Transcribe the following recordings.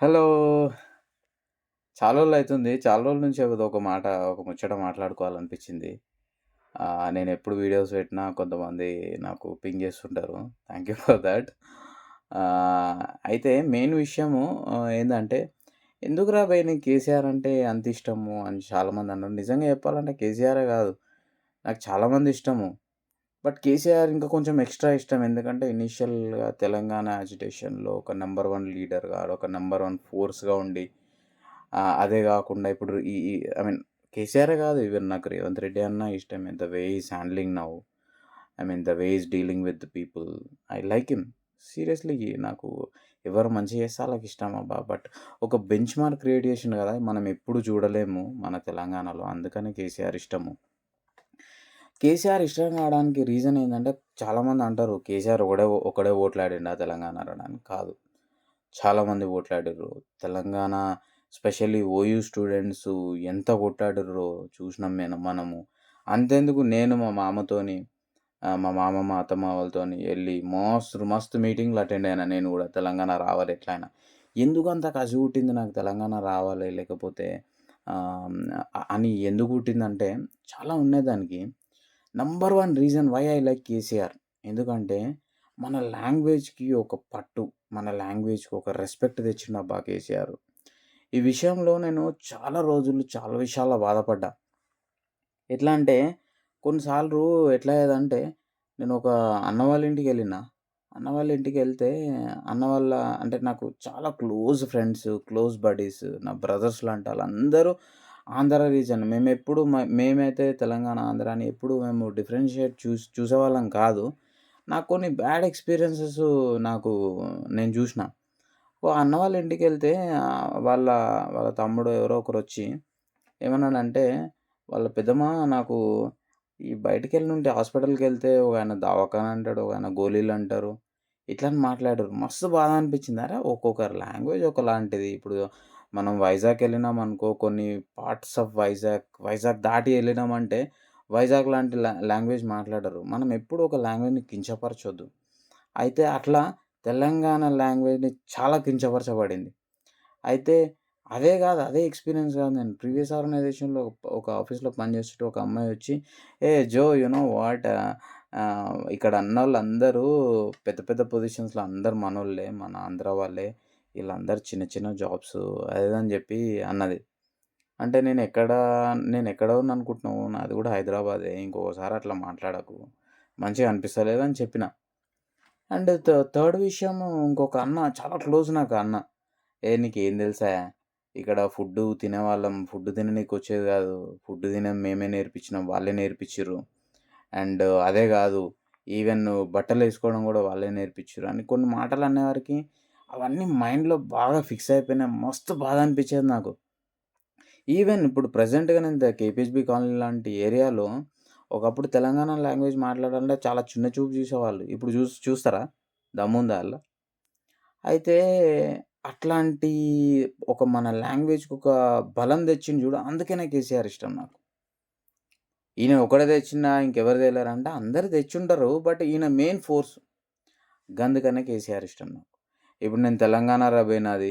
Hello. చాలా రోజులైతుంది. చాలా రోజుల నుంచి ఏదో ఒక మాట, ఒక ముచ్చట మాట్లాడుకోవాలనిపించింది. నేను ఎప్పుడు వీడియోస్ పెట్టినా కొంతమంది నాకు పింగ్ చేస్తుంటారు. థ్యాంక్ యూ ఫర్ దాట్ అయితే మెయిన్ విషయము ఏంటంటే ఎందుకురా బయ్ నీకు కేసీఆర్ అంటే అంత ఇష్టము అని చాలామంది అన్నారు. నిజంగా చెప్పాలంటే కేసీఆరే కాదు. నాకు చాలామంది ఇష్టము. బట్ కేసీఆర్ ఇంకా కొంచెం ఎక్స్‌ట్రా ఇష్టం. ఎందుకంటే ఇనీషియల్‌గా తెలంగాణ అజిటేషన్‌లో ఒక నెంబర్ వన్ లీడర్‌గా, ఒక నెంబర్ వన్ ఫోర్స్‌గా ఉండి అదే కాకుండా ఇప్పుడు ఈ ఐ మీన్ కేసీఆర్ కాదు ఈవెన్ నాకు రేవంత్ రెడ్డి అన్న ఇష్టం the way he is handling now. I mean the way is dealing with the people. I like him. Seriously నాకు ఎవరు మంచి చేస్తే వాళ్ళకి ఇష్టం అబ్బా! బట్ ఒక బెంచ్ మార్క్ క్రియేట్ చేసిండు కదా! మనం ఎప్పుడు చూడలేము మన తెలంగాణలో. అందుకనే కేసీఆర్ ఇష్టము. కేసీఆర్ ఇష్టం కావడానికి రీజన్ ఏంటంటే చాలామంది అంటారు కేసీఆర్ ఒకడే ఒకడే ఓట్లాడిండా తెలంగాణ రావడానికి కాదు. చాలామంది ఓట్లాడిర్రు. తెలంగాణ స్పెషల్లీ ఓయూ స్టూడెంట్స్ ఎంత కొట్లాడిర్రో చూసినాం మేము మనము. అంతెందుకు నేను మా మామతోని మా మామ, మా అత్తమ్మ వాళ్ళతోని వెళ్ళి మస్తు మస్తు మీటింగ్‌లు అటెండ్ అయినా నేను కూడా తెలంగాణ రావాలి ఎట్లైనా. ఎందుకంత కసి పుట్టింది నాకు తెలంగాణ రావాలి లేకపోతే అని ఎందుకు పుట్టిందంటే చాలా ఉన్నాయి దానికి. Number one reason why I like KCR. ఎందుకంటే మన లాంగ్వేజ్‌కి ఒక పట్టు, మన లాంగ్వేజ్‌కి ఒక రెస్పెక్ట్ తెచ్చిండబ్బా కేసీఆర్. ఈ విషయంలో నేను చాలా రోజులు చాలా విషయాల్లో బాధపడ్డా. ఎట్లా అంటే కొన్నిసార్లు ఎట్లా అయ్యేదంటే నేను ఒక అన్న వాళ్ళ ఇంటికెళ్ళిన. అన్న వాళ్ళ ఇంటికి వెళ్తే అన్న వాళ్ళ అంటే నాకు చాలా క్లోజ్ ఫ్రెండ్స్, క్లోజ్ బడీస్, నా బ్రదర్స్ లాంటి వాళ్ళందరూ ఆంధ్ర రీజన్. మేమెప్పుడు మ మేమైతే తెలంగాణ, ఆంధ్ర అని ఎప్పుడు మేము డిఫరెన్షియేట్ చూసి చూసేవాళ్ళం కాదు. నాకు కొన్ని బ్యాడ్ ఎక్స్‌పీరియన్సెస్ నాకు నేను చూసిన ఓ అన్న వాళ్ళ ఇంటికెళ్తే వెళ్తే వాళ్ళ వాళ్ళ తమ్ముడు ఎవరో ఒకరు వచ్చి ఏమన్నాడంటే, వాళ్ళ పెద్దమ్మ నాకు ఈ బయటికి వెళ్ళి ఉంటే హాస్పిటల్కి వెళ్తే ఒక ఆయన దవాఖాన అంటాడు, గోళీలు అంటారు ఇట్లా అని మాట్లాడారు. మస్తు బాధ అనిపించింది. అరే ఒక్కొక్కరి లాంగ్వేజ్ ఒకలాంటిది. ఇప్పుడు మనం వైజాగ్ వెళ్ళినాం అనుకో కొన్ని పార్ట్స్ ఆఫ్ వైజాగ్, వైజాగ్ దాటి వెళ్ళినామంటే వైజాగ్ లాంటి లాంగ్వేజ్ మాట్లాడరు. మనం ఎప్పుడు ఒక లాంగ్వేజ్‌ని కించపరచొద్దు. అయితే అట్లా తెలంగాణ లాంగ్వేజ్‌ని చాలా కించపరచబడింది. అయితే అదే కాదు అదే ఎక్స్‌పీరియన్స్ కాదు నేను ప్రీవియస్ ఆర్గనైజేషన్‌లో ఒక ఆఫీస్‌లో పనిచేస్తుంటే ఒక అమ్మాయి వచ్చి, "ఏ జో యునో నో వాట్ ఇక్కడ అన్న వాళ్ళందరూ పెద్ద పెద్ద పొజిషన్స్‌లో అందరూ మనోళ్ళే. మన ఆంధ్ర వాళ్ళే. వీళ్ళందరూ చిన్న చిన్న జాబ్స్" అదేదని చెప్పి అన్నది. అంటే నేనెక్కడ నేనెక్కడ ఉన్నాననుకుంటున్నావు? నాది కూడా హైదరాబాదే. ఇంకొకసారి అట్లా మాట్లాడకు. మంచిగా అనిపిస్తలేదు అని చెప్పిన. అండ్ థ థర్డ్ విషయం ఇంకొక అన్న చాలా క్లోజ్ నాకు అన్న. "ఏ నీకు ఏం తెలుసా? ఇక్కడ ఫుడ్డు తినేవాళ్ళం. ఫుడ్ తిననీకొచ్చేది కాదు. ఫుడ్ తినేది మేమే నేర్పించినాం. వాళ్ళే నేర్పించిర్రు. అండ్ అదే కాదు ఈవెన్ బట్టలు వేసుకోవడం కూడా వాళ్ళే నేర్పించారు అని కొన్ని మాటలు అనేవారికి అవన్నీ మైండ్‌లో బాగా ఫిక్స్ అయిపోయినాయి. మస్తు బాధ అనిపించేది నాకు. ఈవెన్ ఇప్పుడు ప్రజెంట్గా నేను కేపీహెచ్బి కాలనీ లాంటి ఏరియాలో ఒకప్పుడు తెలంగాణ లాంగ్వేజ్ మాట్లాడాలంటే చాలా చిన్న చూపు చూసేవాళ్ళు. ఇప్పుడు చూ చూస్తారా? దమ్ముందా అయితే అట్లాంటి ఒక మన లాంగ్వేజ్‌కి ఒక బలం తెచ్చిండు చూడు అందుకే నాకు కేసీఆర్ ఇష్టం నాకు. ఈయన ఒకడే తెచ్చినా ఇంకెవరు తెలారంటే అందరు తెచ్చుంటారు. బట్ ఈయన మెయిన్ ఫోర్స్. గందుకనే కేసీఆర్ ఇష్టం నాకు. ఇప్పుడు నేను తెలంగాణ బయ్ నాది.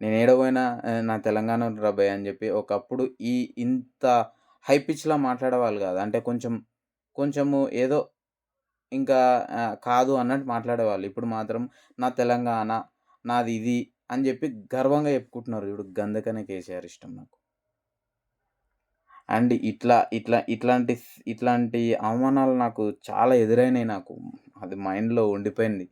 నేను ఏడ పోయినా నా తెలంగాణ బయ్ అని చెప్పి ఒకప్పుడు ఈ ఇంత హై పిచ్‌లో మాట్లాడేవాళ్ళు కాదు. అంటే కొంచెం కొంచెము ఏదో ఇంకా కాదు అన్నట్టు మాట్లాడేవాళ్ళు. ఇప్పుడు మాత్రం నా తెలంగాణ, నాది ఇది అని చెప్పి గర్వంగా చెప్పుకుంటున్నారు ఇప్పుడు గంధకనే కేసీఆర్ ఇష్టం నాకు. అండ్ ఇట్లా ఇట్లా ఇట్లాంటి ఇట్లాంటి అవమానాలు నాకు చాలా ఎదురైనాయి నాకు. అది మైండ్‌లో ఉండిపోయింది.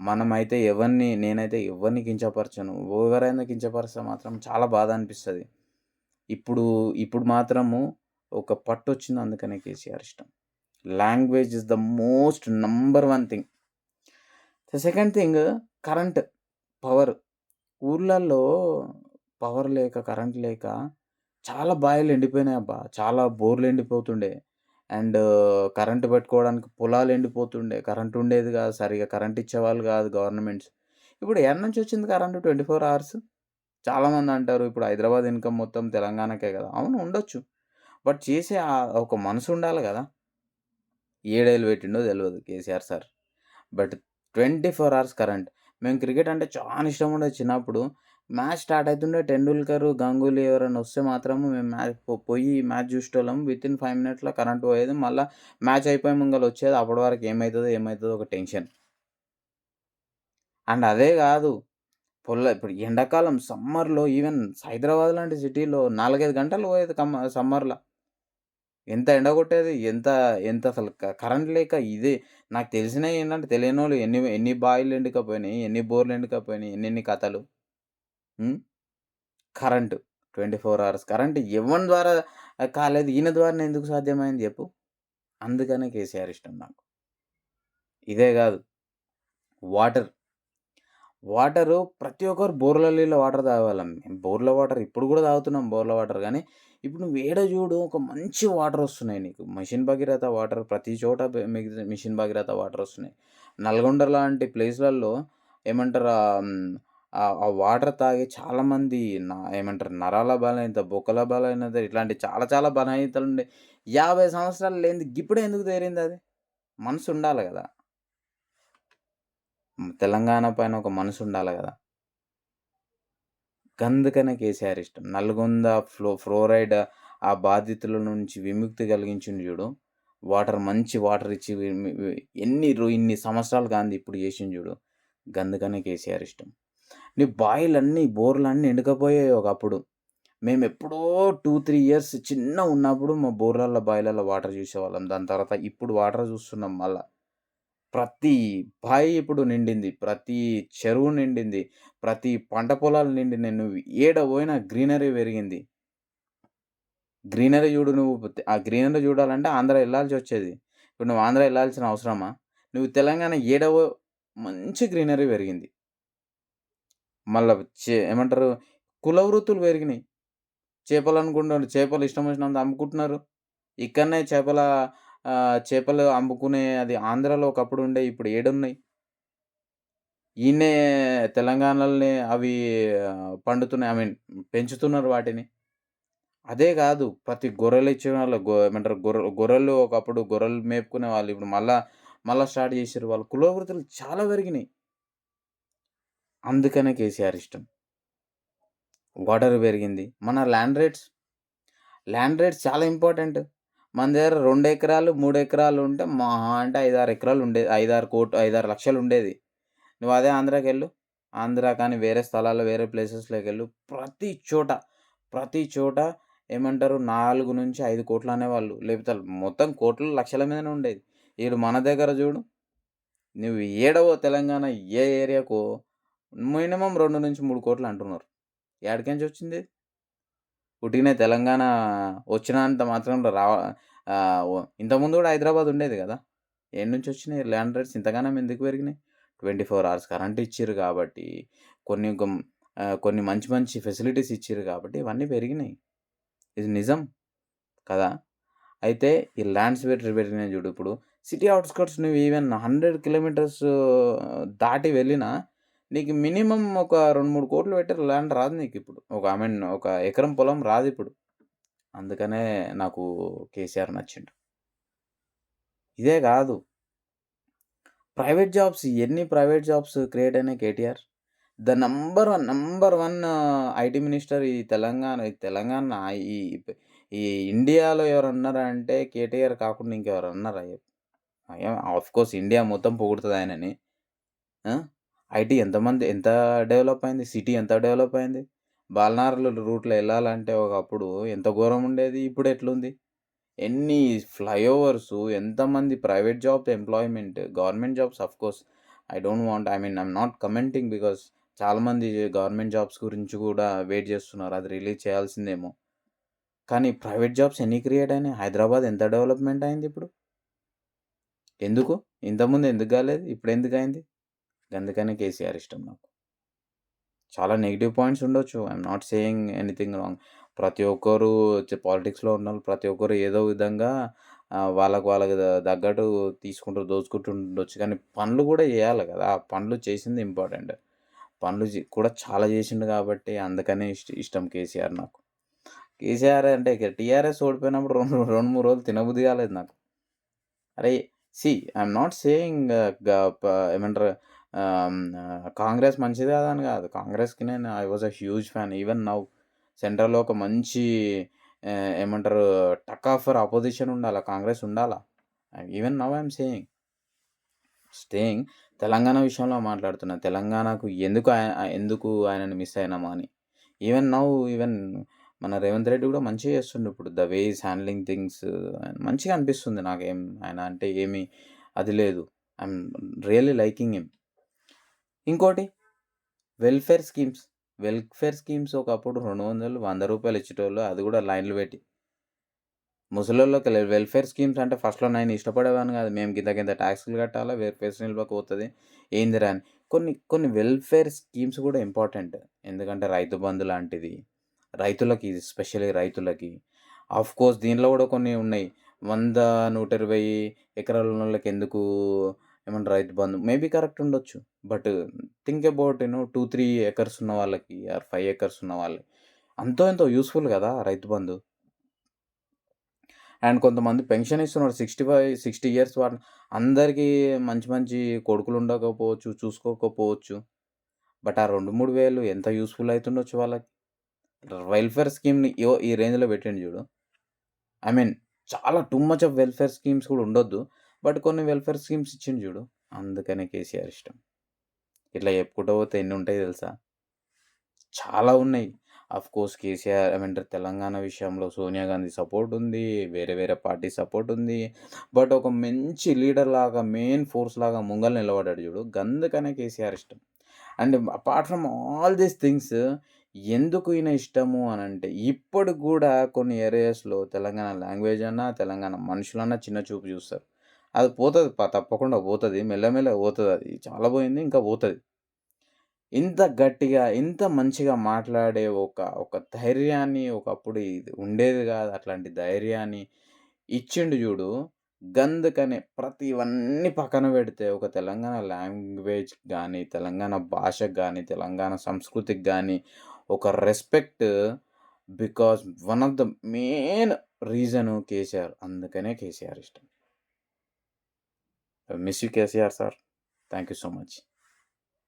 మనమైతే ఎవరిని నేనైతే ఎవరిని కించపరచను. ఎవరైనా కించపరిస్తే మాత్రం చాలా బాధ అనిపిస్తుంది ఇప్పుడు ఇప్పుడు మాత్రము ఒక పట్టు వచ్చింది అందుకనే కేసీఆర్ ఇష్టం. Language is the most number one thing. The second thing current, power. ఊర్లల్లో పవర్ లేక, కరెంట్ లేక చాలా బాయిలు ఎండిపోయినాయబ్బా! చాలా బోర్‌లు ఎండిపోతుండే. అండ్ కరెంటు పెట్టుకోవడానికి పొలాలు ఎండిపోతుండే. కరెంటు ఉండేది కాదు. సరిగ్గా కరెంట్ ఇచ్చేవాళ్ళు కాదు గవర్నమెంట్స్. ఇప్పుడు ఏడ నుంచి వచ్చింది కరెంటు ట్వంటీ ఫోర్ అవర్స్? చాలామంది అంటారు ఇప్పుడు హైదరాబాద్ ఇన్‌కమ్ మొత్తం తెలంగాణకే కదా! అవును ఉండొచ్చు. బట్ చేసే ఒక మనసు ఉండాలి కదా! ఏడేళ్ళు పెట్టిండో తెలియదు KCR sir. But 24 hours current. మేము క్రికెట్ అంటే చాలా ఇష్టం ఉండేది చిన్నప్పుడు. మ్యాచ్ స్టార్ట్ అవుతుండే 'టెండూల్కర్', 'గంగూలీ' ఎవరైనా వస్తే మాత్రం మేము మ్యాచ్ పోయి పొయ్యి మ్యాచ్ జూసేటోళ్ళం. వితిన్ 5 మినిట్స్‌లో కరెంట్ పోయేది. మళ్ళీ మ్యాచ్ అయిపోయే ముంగల వచ్చేది. అప్పటి వరకు ఏమవుతుందో ఏమవుతుందో ఒక టెన్షన్. అండ్ అదే కాదు పొల్ల ఇప్పుడు ఎండాకాలం సమ్మర్‌లో ఈవెన్ హైదరాబాద్ లాంటి సిటీలో 4, 5 గంటలు పోయేది కమ్మ సమ్మర్లో ఎంత ఎండ కొట్టేది. ఎంత ఎంత అసలు క కరెంట్ లేక ఇదే నాకు తెలిసినవి ఏంటంటే తెలియనోళ్ళు ఎన్ని ఎన్ని బాయిలు ఎండికపోయినాయి ఎన్ని బోర్లు ఎండికపోయిన ఎన్ని కథలు. Current twenty four hours current ఇవ్వని ద్వారా కాలేదు. ఈయన ద్వారానే ఎందుకు సాధ్యమైంది చెప్పు అందుకనే కేసీఆర్ ఇష్టం నాకు. ఇదే కాదు వాటర్. వాటరు ప్రతి ఒక్కరు బోర్‌ల నీళ్ళ వాటర్ తాగేవాళ్ళం. బోర్‌ల వాటర్ ఇప్పుడు కూడా తాగుతున్నాం బోర్‌ల వాటర్ కానీ ఇప్పుడు నువ్వు ఏడ ఒక మంచి వాటర్ వస్తున్నాయి నీకు. మిషన్ భగీరథ వాటర్ ప్రతి చోట మిషన్ భగీరథ వాటర్ వస్తున్నాయి. నల్గొండ లాంటి ప్లేస్‌లలో ఏమంటారు ఆ వాటర్ తాగి చాలామంది నా ఏమంటారు నరాల బలహీనత, బొక్కల బలహీనత ఇట్లాంటి చాలా చాలా బలహీనతలుండే 50 సంవత్సరాలు లేనిది ఇప్పుడు ఎందుకు తేరింది అది? మనసు ఉండాలి కదా. తెలంగాణ పైన ఒక మనసు ఉండాలి కదా. గందుకనే కేసీఆర్ ఇష్టం. నల్గొండ ఫ్లో ఫ్లోరైడ్ ఆ బాధితుల నుంచి విముక్తి కలిగించిండు చూడు. వాటర్ మంచి వాటర్ ఇచ్చి వి ఎన్ని ఇన్ని సంవత్సరాలు కాంది ఇప్పుడు చేసిండు చూడు. గందుకనే కేసీఆర్ ఇష్టం. నీ బాయిలన్నీ, బోర్‌లన్నీ ఎండకపోయాయి ఒకప్పుడు. మేము ఎప్పుడో టూ త్రీ ఇయర్స్ చిన్నగున్నప్పుడు మా బోర్లల్లో బాయిలల్లో వాటర్ చూసేవాళ్ళం. దాని తర్వాత ఇప్పుడు వాటర్ చూస్తున్నాం మళ్ళా. ప్రతి బాయి ఇప్పుడు నిండింది. ప్రతి చెరువు నిండింది. ప్రతి పంట పొలాలు నిండినయి. నువ్వు ఏడ పోయినా గ్రీనరీ పెరిగింది. గ్రీనరీ చూడు నువ్వు ఆ గ్రీనరీ చూడాలంటే ఆంధ్ర వచ్చేది ఇప్పుడు నువ్వు ఆంధ్ర వెళ్ళాల్సిన అవసరమా? నువ్వు తెలంగాణ ఏడవ మంచి గ్రీనరీ పెరిగింది. మళ్ళా చే ఏమంటారు కుల వృత్తులు పెరిగినాయి. చేపలనుకుంటారు. చేపలు ఇష్టం వచ్చినంత అమ్ముకుంటున్నారు. ఇక్కడనే చేపల చేపలు అమ్ముకునే అది ఆంధ్రాలో ఒకప్పుడు ఉండే ఇప్పుడు ఏడున్నాయి? ఈయనే తెలంగాణలోనే అవి పండుతున్నాయి. ఐ మీన్ పెంచుతున్నారు వాటిని. అదే కాదు ప్రతి గొర్రెలు ఇచ్చేవాళ్ళు గొ ఏమంటారు గొర్రె గొర్రెలు ఒకప్పుడు గొర్రెలు మేపుకునే వాళ్ళు ఇప్పుడు మళ్ళా మళ్ళీ స్టార్ట్ చేసిర్రు. వాళ్ళు కుల వృత్తులు చాలా పెరిగినాయి. అందుకనే కేసీఆర్ ఇష్టం. వాటర్ పెరిగింది. మన ల్యాండ్ రేట్స్, ల్యాండ్ రేట్స్ చాలా ఇంపార్టెంట్. మన దగ్గర రెండు ఎకరాలు, మూడు ఎకరాలు ఉంటే మహా అంటే 5, 6 ఎకరాలు ఉండేది. 5, 6 కోట్ 5, 6 లక్షలు ఉండేది. నువ్వు అదే ఆంధ్రాకి వెళ్ళు ఆంధ్ర కానీ వేరే స్థలాల్లో వేరే ప్లేసెస్లోకి వెళ్ళు ప్రతి చోట, ప్రతి చోట ఏమంటారు 4-5 కోట్లు అనేవాళ్ళు. లేకపోతే మొత్తం కోట్లు, లక్షల మీదనే ఉండేది. వీడు మన దగ్గర చూడు నువ్వు ఏడవో తెలంగాణ ఏ ఏరియాకో మినిమం రెండు నుంచి మూడు కోట్లు అంటున్నారు. ఏడికెంచి వచ్చింది? పుట్టిన తెలంగాణ వచ్చినంత మాత్రం రావ ఇంతకుముందు కూడా హైదరాబాద్ ఉండేది కదా ఏడు నుంచి వచ్చినాయి ల్యాండ్ రేట్స్ ఇంతగానం ఎందుకు పెరిగినాయి? 24 అవర్స్ కరెంట్ ఇచ్చారు కాబట్టి, కొన్ని కొన్ని మంచి మంచి ఫెసిలిటీస్ ఇచ్చారు కాబట్టి ఇవన్నీ పెరిగినాయి. ఇది నిజం. కదా! అయితే ఈ ల్యాండ్స్ బెటర్ పెరిగినాయి చూడు ఇప్పుడు. సిటీ అవుట్స్కట్స్ నువ్వు ఈవెన్ 100 కిలోమీటర్స్ దాటి వెళ్ళినా నీకు మినిమమ్ ఒక 2, 3 కోట్లు పెట్టి ల్యాండ్ రాదు నీకు ఇప్పుడు ఒక ఐ మీన్ ఒక ఎకరం పొలం రాదు ఇప్పుడు అందుకనే నాకు కేసీఆర్ నచ్చిండు. ఇదే కాదు ప్రైవేట్ జాబ్స్ ఎన్ని ప్రైవేట్ జాబ్స్ క్రియేట్ అయినాయి KTR. The number one, number one IT minister ఈ తెలంగాణ ఈ తెలంగాణ ఈ ఈ ఇండియాలో ఎవరు అన్నారా అంటే కేటీఆర్ కాకుండా ఇంకెవరు అన్నారా ఆఫ్ కోర్స్ ఆఫ్‌కోర్స్ ఇండియా మొత్తం పొగుడుతుంది ఆయనని. ఐటీ ఎంతమంది ఎంత డెవలప్ అయింది. సిటీ ఎంత డెవలప్ అయింది. బాలనార్ల రూట్‌లో వెళ్ళాలంటే ఒకప్పుడు ఎంత ఘోరం ఉండేది. ఇప్పుడు ఎట్లుంది? ఎన్ని ఫ్లైఓవర్స్ ఎంతమంది private job employment, government jobs of course I don't want I mean I'm not commenting because చాలామంది గవర్నమెంట్ జాబ్స్ గురించి కూడా వెయిట్ చేస్తున్నారు. అది రిలీజ్ చేయాల్సిందేమో. కానీ ప్రైవేట్ జాబ్స్ ఎన్ని క్రియేట్ అయినాయి. హైదరాబాద్ ఎంత డెవలప్‌మెంట్ అయింది ఇప్పుడు? ఎందుకు? ఇంతకుముందు ఎందుకు కాలేదు? ఇప్పుడు ఎందుకు అయింది అందుకనే కేసీఆర్ ఇష్టం నాకు. చాలా నెగిటివ్ పాయింట్స్ ఉండొచ్చు. I not saying anything wrong. ప్రతి ఒక్కరు చ పాలిటిక్స్‌లో ఉన్నోళ్ళు ప్రతి ఒక్కరు ఏదో విధంగా వాళ్ళకు వాళ్ళకి తగ్గట్టు తీసుకుంటూ దోచుకుంటూ ఉండొచ్చు. కానీ పనులు కూడా చేయాలి కదా! ఆ పనులు చేసింది ఇంపార్టెంట్. పనులు కూడా చాలా చేసిండు కాబట్టి అందుకనే ఇష్ ఇష్టం కేసీఆర్ నాకు. కేసీఆర్ అంటే టీఆర్ఎస్ ఓడిపోయినప్పుడు 2, 2, 3 రోజులు తినబుద్ధి కాలేదు నాకు. అరే! సి ఐఎమ్ నాట్ సేయింగ్ ఏమంటారు కాంగ్రెస్ మంచిది కాదని కాదు. కాంగ్రెస్‌కి నేను I was a huge fan. Even now సెంట్రల్‌లో ఒక మంచి ఏమంటారు టక్ ఆఫ్ ఫర్ అపోజిషన్ ఉండాలా. కాంగ్రెస్ ఉండాలా. Even now I saying. Staying Telangana విషయంలో మాట్లాడుతున్నా. తెలంగాణకు ఎందుకు ఆయన ఎందుకు ఆయనని మిస్ అయినామా అని. ఈవెన్ నౌ ఈవెన్ మన రేవంత్ రెడ్డి కూడా మంచిగా చేస్తుండు ఇప్పుడు. The way is handling things మంచిగా అనిపిస్తుంది నాకేం ఆయన అంటే ఏమి అది లేదు. I'm really liking him. ఇంకోటి వెల్ఫేర్ స్కీమ్స్. వెల్ఫేర్ స్కీమ్స్ ఒకప్పుడు రెండు వందలు వంద రూపాయలు ఇచ్చేటోళ్ళు. అది కూడా లైన్‌లు పెట్టి. ముసలోళ్ళకి లే వెల్ఫేర్ స్కీమ్స్ అంటే ఫస్ట్‌లో నేను ఇష్టపడేవాను కాదు. మేము కింద కింద ట్యాక్స్లు కట్టాలా, వెల్ఫేర్ నిల్వకి పోతుంది ఏందిరా అని. కొన్ని కొన్ని వెల్ఫేర్ స్కీమ్స్ కూడా ఇంపార్టెంట్. ఎందుకంటే రైతు బంధు లాంటిది. రైతులకి స్పెషల్లీ రైతులకి. ఆఫ్‌కోర్స్ దీనిలో కూడా కొన్ని ఉన్నాయి. వంద నూట ఇరవై ఎకరాల వాళ్ళకి ఎందుకు ఏమన్నా రైతు బంధు. మేబీ కరెక్ట్ ఉండొచ్చు. But think about you know 2, 3 acres ఉన్న వాళ్ళకి ఆర్ ఫైవ్ ఎకర్స్ ఉన్న వాళ్ళకి అంతో ఎంతో యూస్ఫుల్ కదా రైతు బంధు. అండ్ కొంతమంది పెన్షన్ ఇస్తున్నారు. 65, 60 ఇయర్స్ వాళ్ళు అందరికీ మంచి మంచి కొడుకులు ఉండకపోవచ్చు, చూసుకోకపోవచ్చు. బట్ ఆ 2, 3 వేలు ఎంత యూస్ఫుల్ అవుతుండొచ్చు వాళ్ళకి. వెల్ఫేర్ స్కీమ్‌ని ఈ రేంజ్‌లో పెట్టిండు చూడు. ఐ మీన్ చాలా too much of welfare schemes కూడా ఉండొద్దు. బట్ కొన్ని వెల్ఫేర్ స్కీమ్స్ ఇచ్చిండు చూడు. అందుకనే కేసీఆర్ ఇష్టం. ఇట్లా చెప్పుకుంటూ పోతే ఎన్ని ఉంటాయో తెలుసా? చాలా ఉన్నాయి. ఆఫ్‌కోర్స్ కేసీఆర్ ఏమంటారు తెలంగాణ విషయంలో సోనియా గాంధీ సపోర్ట్ ఉంది. వేరే వేరే పార్టీ సపోర్ట్ ఉంది. బట్ ఒక మంచి లీడర్ లాగా మెయిన్ ఫోర్స్ లాగా ముంగల నిలబడ్డాడు చూడు. గందుకనే కేసీఆర్ ఇష్టం. And apart from all these things ఎందుకు ఈయన ఇష్టము అని అంటే ఇప్పటికి కూడా కొన్ని ఏరియాస్‌లో తెలంగాణ లాంగ్వేజ్ అన్నా, తెలంగాణ మనుషులన్నా చిన్న చూపు చూస్తారు. అది పోతుంది తప్పకుండా పోతుంది మెల్లమెల్ల పోతుంది అది చాలా పోయింది. ఇంకా పోతుంది ఇంత గట్టిగా, ఇంత మంచిగా మాట్లాడే ఒక ఒక ధైర్యాన్ని ఒకప్పుడు ఇది ఉండేది కాదు. అట్లాంటి ధైర్యాన్ని ఇచ్చిండు చూడు. గందుకనే ప్రతివన్నీ పక్కన పెడితే ఒక తెలంగాణ లాంగ్వేజ్‌కి కానీ తెలంగాణ భాషకు కానీ తెలంగాణ సంస్కృతికి కానీ ఒక respect because one of the main reason KCR. అందుకనే కేసీఆర్ ఇష్టం. miss you, KCR sir. Thank you so much.